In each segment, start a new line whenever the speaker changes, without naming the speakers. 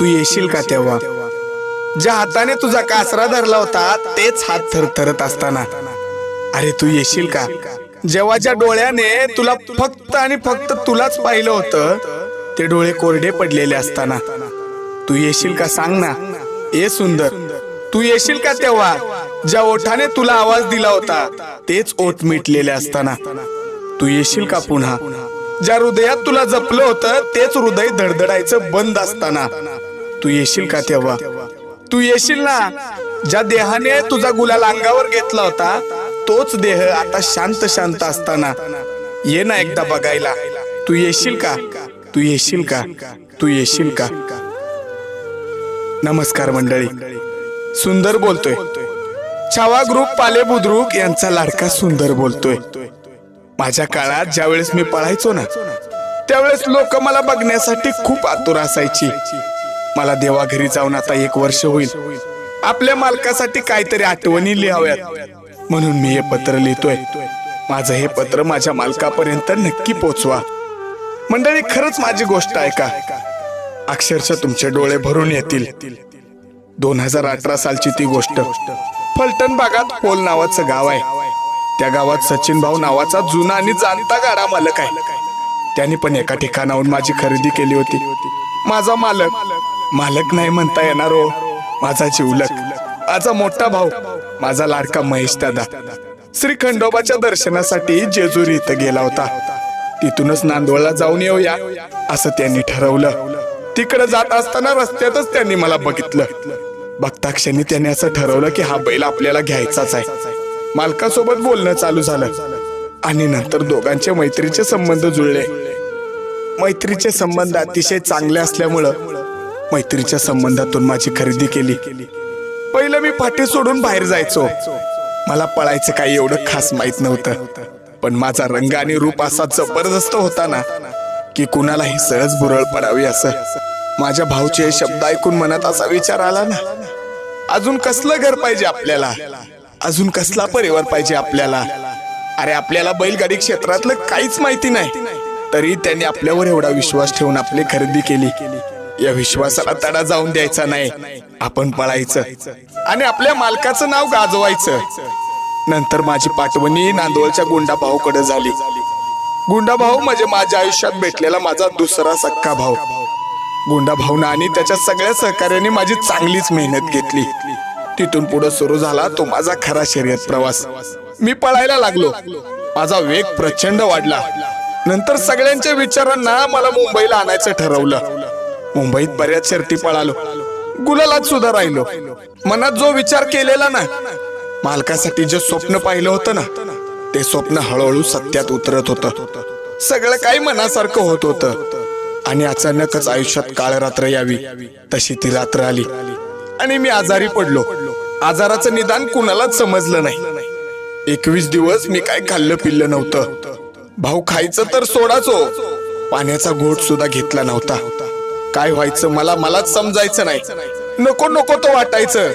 तू येशील का तेव्हा? ज्या हाताने तुझा कासरा धरला होता तेच हात थरथरत असताना. अरे तू येशील का? जेव्हाच्या डोळ्याने तुला फक्त आणि फक्त तुलाच पाहिलं होतं ते डोळे कोरडे पडलेले असताना. तू येशील का? सांग ना. ए सुंदर तू येशील का तेव्हा? ज्या ओठाने तुला आवाज दिला होता तेच ओठ मिटलेले असताना. तू येशील का पुन्हा? ज्या हृदयात तुला जपलं होतं तेच हृदय धडधडायचं बंद असताना. तू येशील का तेव्हा? तू येशील ना? ज्या देहाने तुझा गुलाल अंगावर घेतला होता तोच देह आता शांत शांत असताना ये ना एकदा बघायला. तू येशील का? तू येशील का? तू येशील का? नमस्कार मंडळी. सुंदर बोलतोय. छावा ग्रुप पाले बुद्रुक यांचा लाडका सुंदर बोलतोय. माझ्या काळात ज्यावेळेस मी पळायचो ना त्यावेळेस लोक मला बघण्यासाठी खूप आतुर असायची. मला देवाघरी जाऊन आता एक वर्ष होईल. आपल्या मालकासाठी काहीतरी आठवणी लिहाव्यात. म्हणून मी हे पत्र लिहितोय. माझं हे पत्र माझ्या मालकापर्यंत नक्की पोचवा. मंडळी खरंच माझी गोष्ट ऐका. अक्षरशः तुमचे डोळे भरून येतील. दोन हजार अठरा सालची ती गोष्ट. फलटण भागात पोल नावाचं गाव आहे. त्या गावात सचिन भाऊ नावाचा जुना आणि जाणता गाडा मालक आहे. त्याने पण एका ठिकाणाहून माझी खरेदी केली होती. माझा मालक मालक नाही म्हणता येणार हो. माझा जिवलक. माझा मोठा भाऊ. माझा लाडका महेश दादा. श्री खंडोबाच्या दर्शनासाठी जेजुरी इथं गेला होता. तिथूनच नांदवळला जाऊन येऊया असं त्यांनी ठरवलं. तिकडे जात असताना रस्त्यातच त्यांनी मला बघितलं. बघता क्षणी त्यांनी असं ठरवलं की हा बैल आपल्याला घ्यायचाच आहे. मालकासोबत बोलणं चालू झालं. आणि नंतर दोघांचे मैत्रीचे संबंध जुळले. मैत्रीचे संबंध अतिशय चांगले असल्यामुळं मैत्रीच्या संबंधातून माझी खरेदी केली. पहिलं मी फाटी सोडून बाहेर जायचो. मला पळायचं काही एवढं खास माहीत नव्हतं. पण माझा रंग आणि रूप असा जबरदस्त होता ना की कुणालाही सहज भुरळ पडावी असं. माझ्या भाऊचे हे शब्द ऐकून मनात असा विचार आला ना अजून कसलं घर पाहिजे आपल्याला? अजून कसला परिवार पाहिजे आपल्याला? अरे आपल्याला बैलगाडी क्षेत्रातलं काहीच माहिती नाही. तरी त्यांनी आपल्यावर एवढा विश्वास ठेवून आपली खरेदी केली. या विश्वासाला तडा जाऊन द्यायचा नाही. आपण पळायचं. आणि आपल्या मालकाचं नाव गाजवायचं. नंतर माझी पाठवणी नांदवळच्या गुंडा भाऊकडे झाली. गुंडा भाऊ म्हणजे माझ्या आयुष्यात भेटलेला माझा दुसरा सक्का भाऊ. गुंडा भाऊना आणि त्याच्या सगळ्या सहकार्याने माझी चांगलीच मेहनत घेतली. तिथून पुढे सुरू झाला तो माझा खरा शर्यत प्रवास. मी पळायला लागलो. माझा वेग प्रचंड वाढला. नंतर सगळ्यांच्या विचारांना मला मुंबईला आणायचं ठरवलं. मुंबईत बऱ्याच शर्ती पळालो. गुलालात सुद्धा राहिलो. मनात जो विचार केलेला ना मालकासाठी जे स्वप्न पाहिलं होतं ना ते स्वप्न हळूहळू सत्यात उतरत होतं. सगळं काही मनासारखं होत होतं. आणि अचानकच आयुष्यात काळ रात्र यावी तशी ती रात्र आली. आणि मी आजारी पडलो. आजाराचं निदान कुणालाच समजलं नाही. एकवीस दिवस मी काय खाल्लं पिल्लं नव्हतं. भाऊ खायचं तर सोडाचो हो. पाण्याचा घोट सुद्धा घेतला नव्हता. काय व्हायचं मला मलाच समजायचं नाही. नको नको तो वाटायचं.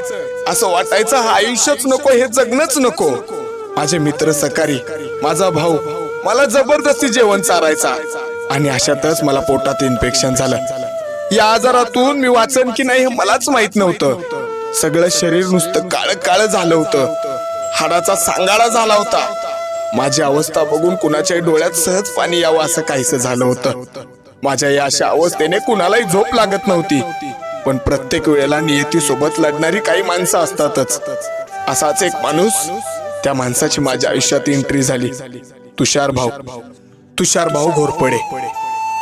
असं वाटायचं हा आयुष्यच नको हे जगणंच नको. माझे मित्र सकारी माझा भाऊ मला जबरदस्ती जेवण चारायचा. आणि अशातच मला पोटात इन्फेक्शन झालं. या आजारातून मी वाचन की नाही हे मलाच माहीत नव्हतं. सगळं शरीर नुसतं काळ काळ झालं होतं. हाडाचा सांगाडा झाला होता. माझी अवस्था बघून कुणाच्याही डोळ्यात सहज पाणी यावं असं काहीसं झालं होतं. माझ्या या अशा अवस्थेने कुणालाही झोप लागत नव्हती. पण प्रत्येक वेळेला नियती सोबत लढणारी काही माणसं असतातच. असाच एक माणूस त्या माणसाची माझ्या आयुष्यात एंट्री झाली. तुषार भाऊ. तुषार भाऊ घोरपडे.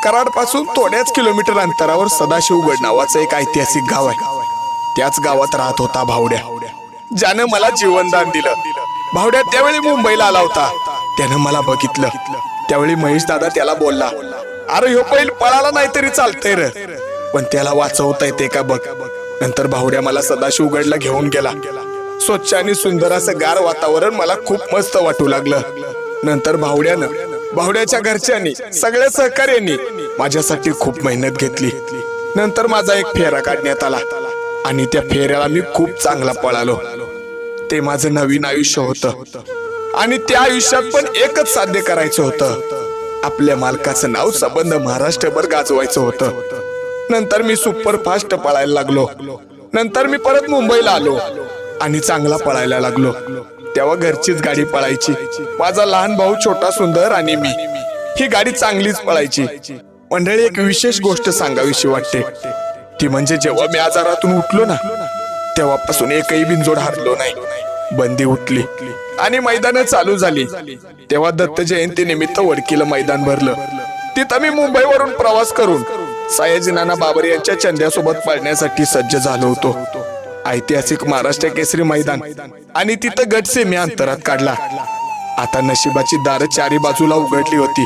कराडपासून थोड्याच किलोमीटर अंतरावर सदाशिवगड नावाचं एक ऐतिहासिक गाव आहे. त्याच गावात राहत होता भावड्या. ज्यानं मला जीवनदान दिलं. भावड्या त्यावेळी मुंबईला आला होता. त्यानं मला बघितलं. त्यावेळी महेश दादा त्याला बोलला अरे ह्यो पहिल पळाला नाही तरी चालतंय र. पण त्याला वाचवता येते का बघ? नंतर भावड्या मला सदाशिवगडला घेऊन गेला. स्वच्छ आणि सुंदर असं गार वातावरण मला खूप मस्त वाटू लागलं. नंतर भावड्यानं भावड्याच्या घरच्यांनी सगळ्या सहकार्यांनी माझ्यासाठी खूप मेहनत घेतली. नंतर माझा एक फेरा काढण्यात आला. आणि त्या फेऱ्याला मी खूप चांगला पळालो. ते माझं नवीन आयुष्य होतं. आणि त्या आयुष्यात पण एकच साध्य करायचं होतं. आपल्या मालकाचं नाव संबंध महाराष्ट्रभर गाजवायचं होतं. नंतर मी सुपर फास्ट पळायला लागलो. नंतर मी परत मुंबईला आलो आणि चांगला पळायला लागलो. तेव्हा घरचीच गाडी पळायची. माझा लहान भाऊ छोटा सुंदर आणि मी. ही गाडी चांगलीच पळायची. मंडळी एक विशेष गोष्ट सांगावीशी वाटते. ती म्हणजे जेव्हा मी आजारातून उठलो ना तेव्हापासून एकही बिनजोड हरलो नाही. बंदी उठली. आणि मैदान चालू झाली. तेव्हा दत्त जयंती निमित्त वडकीला मैदान भरलं. तिथं मी मुंबईवरून प्रवास करून सयाजी नाना बाबर यांच्या चंद्यासोबत पळण्यासाठी सज्ज झालो होतो. ऐतिहासिक महाराष्ट्र केसरी मैदान. आणि तिथं गटसे मी अंतरात काढला. आता नशिबाची दार चारी बाजूला उघडली होती.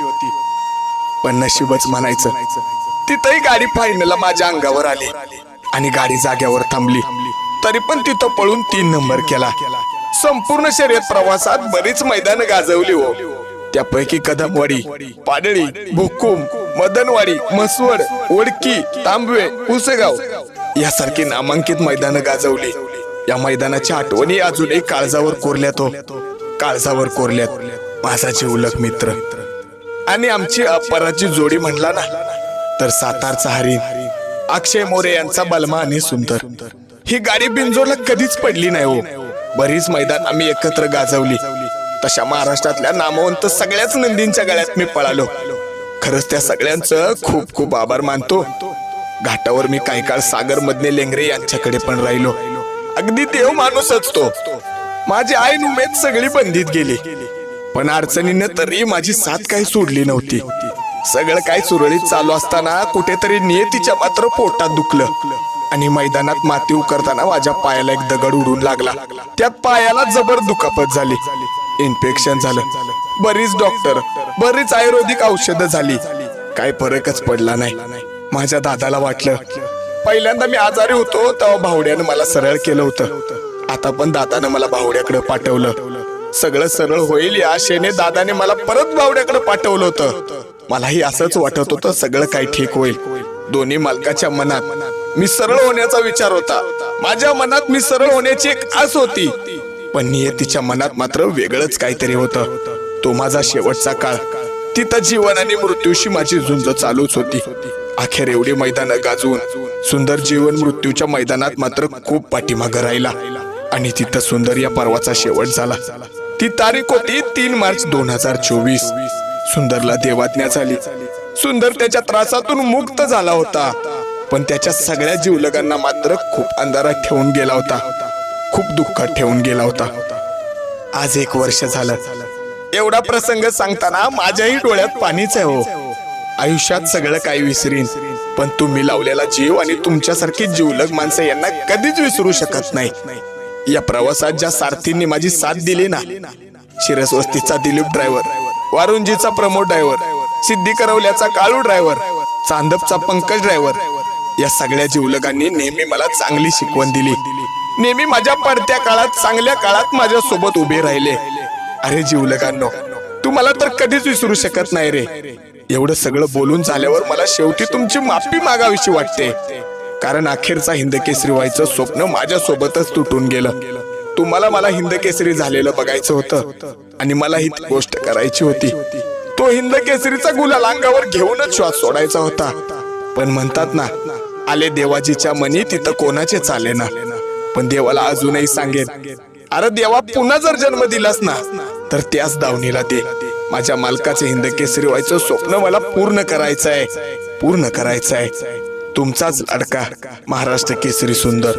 पण नशीबच म्हणायचं तिथंही गाडी फायनल माझ्या अंगावर आली. आणि गाडी जाग्यावर थांबली. तरी पण तिथं पळून तीन नंबर केला. संपूर्ण शर्यत प्रवासात बरीच मैदान गाजवली हो. त्यापैकी कदमवाडी पाडळी भुक्कुम मदनवाडी मसवड ओडकी तांबवे पुसेगाव यासारखी नामांकित मैदानं गाजवली. या मैदानाच्या आठवणी अजूनही काळजावर कोरल्यात हो. काळजावर कोरल्यात. माझा जीवलक मित्र. आणि आमची अपराची जोडी म्हणला ना तर सातारचा हरी अक्षय मोरे यांचा बलमा आणि सुंदर. ही गाडी बिंजोरला कधीच पडली नाही हो. बरीच मैदान आम्ही एकत्र गाजवली. तशा महाराष्ट्रातल्या नामवंत सगळ्याच नंदींच्या गळ्यात मी पळालो. खरंच त्या सगळ्यांचं खूप खूप आभार मानतो. घाटावर मी काही काळ सागर मधने लेंगरे यांच्याकडे पण राहिलो. अगदी देव माणूसच तो माझी आई उमेद सगळी बंदीत गेली. पण अडचणीनं तरी माझी साथ काही सोडली नव्हती. सगळं काही सुरळीत चालू असताना कुठेतरी नियतीच्या मात्र पोटात दुखलं. आणि मैदानात माती उकरताना माझ्या पायाला एक दगड उडून लागला. त्यात पायाला जबर दुखापत झाली. इन्फेक्शन झालं. बरीच डॉक्टर बरीच आयुर्वेदिक औषधं झाली. काही फरकच पडला नाही. माझ्या दादाला वाटलं. पहिल्यांदा मी आजारी होतो तेव्हा भावड्यानं मला सरळ केलं होतं. आता पण दादानं मला भावड्याकडे पाठवलं. सगळं सरळ होईल या आशेने दादाने मला परत भावड्याकडे पाठवलं होतं. मलाही असंच वाटत होतं सगळं काही ठीक होईल. दोन्ही मालकाच्या मनात मी सरळ होण्याचा विचार होता. माझ्या मनात मी सरळ होण्याची एक आस होती. पण नियतीच्या मनात मात्र वेगळंच काहीतरी होतं. तो माझा शेवटचा काळ. तिथं जीवन आणि मृत्यूशी माझी झुंज चालूच होती. अखेर एवढी मैदानं गाजवून सुंदर जीवन मृत्यूच्या मैदानात मात्र खूप पाठीमागं राहिला. आणि तिथं सुंदर या पर्वाचा शेवट झाला. ती तारीख होती तीन मार्च दोन हजार चोवीस. सुंदरला देवाज्ञा झाली. सुंदर त्याच्या त्रासातून मुक्त झाला होता. पण त्याच्या सगळ्या जीवलगांना मात्र खूप अंधारात ठेवून गेला होता. खूप दुःखात ठेवून गेला होता. आज एक वर्ष झालं. एवढा प्रसंग सांगताना माझ्याही डोळ्यात पाणीच आहे हो. आयुष्यात सगळं काही विसरीन पण तुम्ही लावलेला जीव आणि तुमच्यासारखी जीवलग माणसं यांना कधीच विसरू शकत नाही. या प्रवासात ज्या सारथींनी माझी साथ दिली ना शिरसवस्तीचा दिलीप ड्रायव्हर वारुंजीचा प्रमोद ड्रायव्हर सिद्धी करवल्याचा काळू ड्रायव्हर चांदपचा पंकज ड्रायव्हर या सगळ्या जीवलकांनी नेहमी मला चांगली शिकवण दिली. नेहमी माझ्या पडत्या काळात चांगल्या काळात माझ्या सोबत उभे राहिले. अरे जीवलकांनो तू मला तर कधीच विसरू शकत नाही रे. एवढं सगळं बोलून झाल्यावर मला शेवटी तुमची माफी मागावीशी वाटते. कारण अखेरचा हिंदकेसरी व्हायचं स्वप्न माझ्या सोबतच तुटून गेलं. तुम्हाला मला हिंदकेसरी झालेलं बघायचं होतं आणि मला ही ती गोष्ट करायची होती. तो हिंदकेसरीचा गुलाल अंगावर घेऊनच श्वास सोडायचा होता. पण म्हणतात ना आले देवाजीच्या मनी तिथं कोणाचे चाले ना? पण देवाला अजूनही सांगेन अरे देवा पुन्हा जर जन्म दिलास ना तर त्याच दावणीला दे. माझ्या मालकाचे हिंद केसरी व्हायचं स्वप्न मला पूर्ण करायचं आहे पूर्ण करायचं आहे तुमचाच अडका महाराष्ट्र केसरी सुंदर.